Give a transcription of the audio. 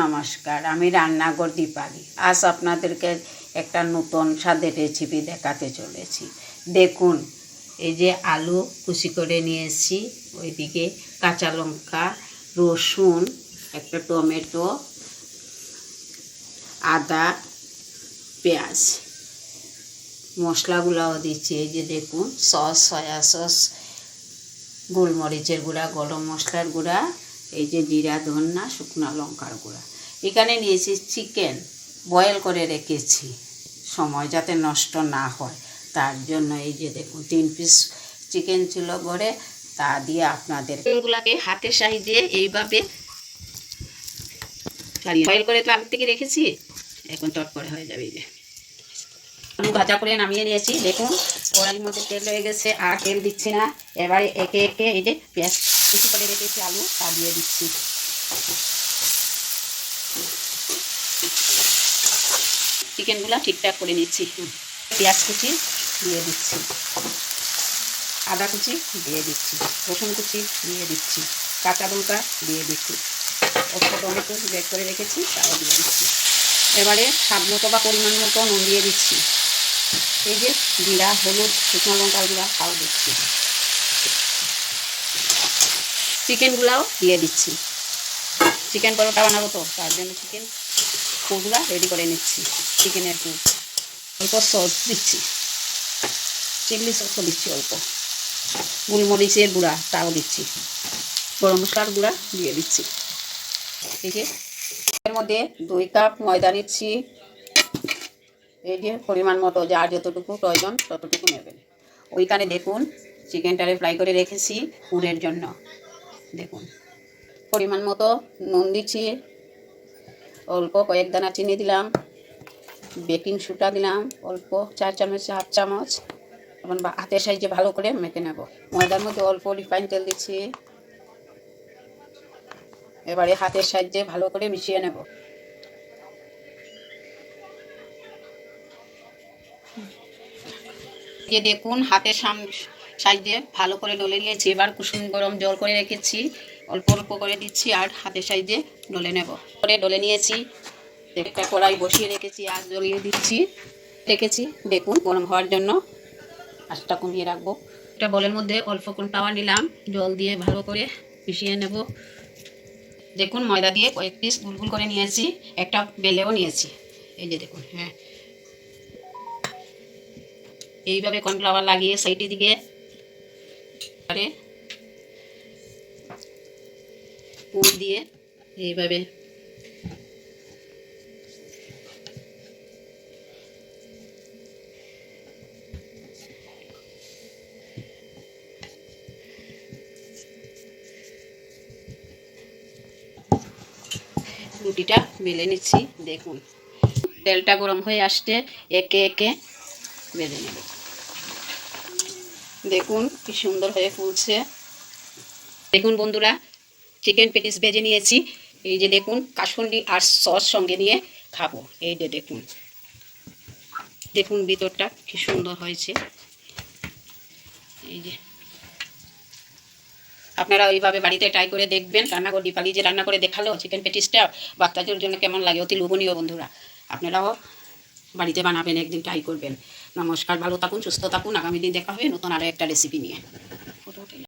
নমস্কার, আমি রান্নাঘর দীপালি। আজ আপনাদেরকে একটা নতুন স্বাদের রেসিপি দেখাতে চলেছি। দেখুন, এই যে আলু কুচি করে নিয়েছি, ওইদিকে কাঁচা লঙ্কা, রসুন, একটা টমেটো, আদা, পেঁয়াজ। মশলাগুলাও দিচ্ছি, এই যে দেখুন, সস, সয়া সস, গোলমরিচের গুঁড়া, গরম মশলার গুঁড়া এই যে জিরা, ধন্না, শুকনো লঙ্কার গুঁড়া। এখানে নিয়েছি চিকেন বয়েল করে রেখেছি সময় যাতে নষ্ট না হয়। তার জন্য এই যে দেখুন, তিন পিস চিকেন ছিল ঘরে, তা দিয়ে আপনাদের এগুলাকে হাতের সাহায্যে এইভাবে বয়েল করে তো আগে থেকে রেখেছি, এখন টট করে হয়ে যাবে এই যে। আলু ভাজা করে নামিয়ে নিয়েছি, দেখুন, কড়াইয়ের মধ্যে তেল হয়ে গেছে, আর তেল দিচ্ছি না। এবারে একে একে এই যে পেঁয়াজ কুচি করে রেখেছি আলু, তা দিয়ে দিচ্ছি। চিকেনগুলো ঠিকঠাক করে নিচ্ছি। পেঁয়াজ কুচি দিয়ে দিচ্ছি। আদা কুচি দিয়ে দিচ্ছি। রসুন কুচি দিয়ে দিচ্ছি। কাঁচা লঙ্কা দিয়ে দিচ্ছি। অল্প টমেটো বের করে রেখেছি, তাও দিয়ে দিচ্ছি। এবারে স্বাদ মতো বা পরিমাণ মতো নুন দিয়ে দিচ্ছি। এই যে জিরা, হলুদ, শুকনো লঙ্কা গুঁড়া, তাও দিচ্ছি। চিকেনগুলাও দিয়ে দিচ্ছি। চিকেন পরোটা বানাবো তো, তার জন্য চিকেন পুরগুলা রেডি করে নিচ্ছি। চিকেনের পুর অল্প সস দিচ্ছি। চিলি সসও দিচ্ছি অল্প। গোলমরিচের গুঁড়া, তাও দিচ্ছি। গরম মশলার গুঁড়া দিয়ে দিচ্ছি। ঠিক আছে এর মধ্যে দুই কাপ ময়দা নিচ্ছি যে, পরিমাণ মতো, যার যতটুকু প্রয়োজন ততটুকু নেবেন। ওইখানে দেখুন চিকেনটারে ফ্রাই করে রেখেছি পুরের জন্য। দেখুন। পরিমাণ মতো নুন দিচ্ছি। অল্প কয়েক দানা চিনি দিলাম। বেকিং সুটা দিলাম। অল্প চার চামচ, হাফ চামচ। বা- হাতের সাইজে ভালো করে মেখে নেব। ময়দার মধ্যে অল্প রিফাইন তেল দিচ্ছি। এবারে হাতের সাহায্যে ভালো করে মিশিয়ে নেব। যে দেখুন, হাতের সাম সাহায্যে ভালো করে ডলে নিয়েছি। এবার কুসুম গরম জল করে রেখেছি। অল্প অল্প করে দিচ্ছি আর হাতের সাহায্যে ডলে নেব। করে ডলে নিয়েছি। একটা কড়াই বসিয়ে রেখেছি, আর জ্বলিয়ে দিচ্ছি। রেখেছি দেখুন গরম হওয়ার জন্য। আঁচটা কমিয়ে রাখব। একটা বলের মধ্যে অল্প কোন কর্নফ্লাওয়ার নিলাম। জল দিয়ে ভালো করে মিশিয়ে নেব। দেখুন, ময়দা দিয়ে কয়েক পিস গুলগুল করে নিয়েছি। একটা বেলেও নিয়েছি। এই যে দেখুন হ্যাঁ। এইভাবে কর্নফ্লাওয়ার লাগিয়ে সাইডের দিকে পুর দিয়ে এইভাবে। রুটিটা বেলে নিচ্ছি, দেখুন। তেলটা গরম হয়ে আসতে একে একে বেঁধে নেব। দেখুন কি সুন্দর হয়ে ফুলছে। দেখুন বন্ধুরা চিকেন পেটিস ভেজে নিয়েছি। এই যে দেখুন কাসুন্ডি আর সস সঙ্গে নিয়ে খাব। এই যে দেখুন। দেখুন ভিতরটা কি সুন্দর হয়েছে। এই যে। আপনারা ওইভাবে বাড়িতে ট্রাই করে দেখবেন। রান্না করে দীপালি যে রান্না করে দেখাল চিকেন পেটিসটা বাচ্চাদের জন্য কেমন লাগে? অতি লোভনীয় বন্ধুরা। আপনারাও বাড়িতে বানাবেন, একদিন ট্রাই করবেন। নমস্কার, ভালো থাকুন, সুস্থ থাকুন। আগামী দিন দেখা হবে নতুন আরও একটা রেসিপি নিয়ে।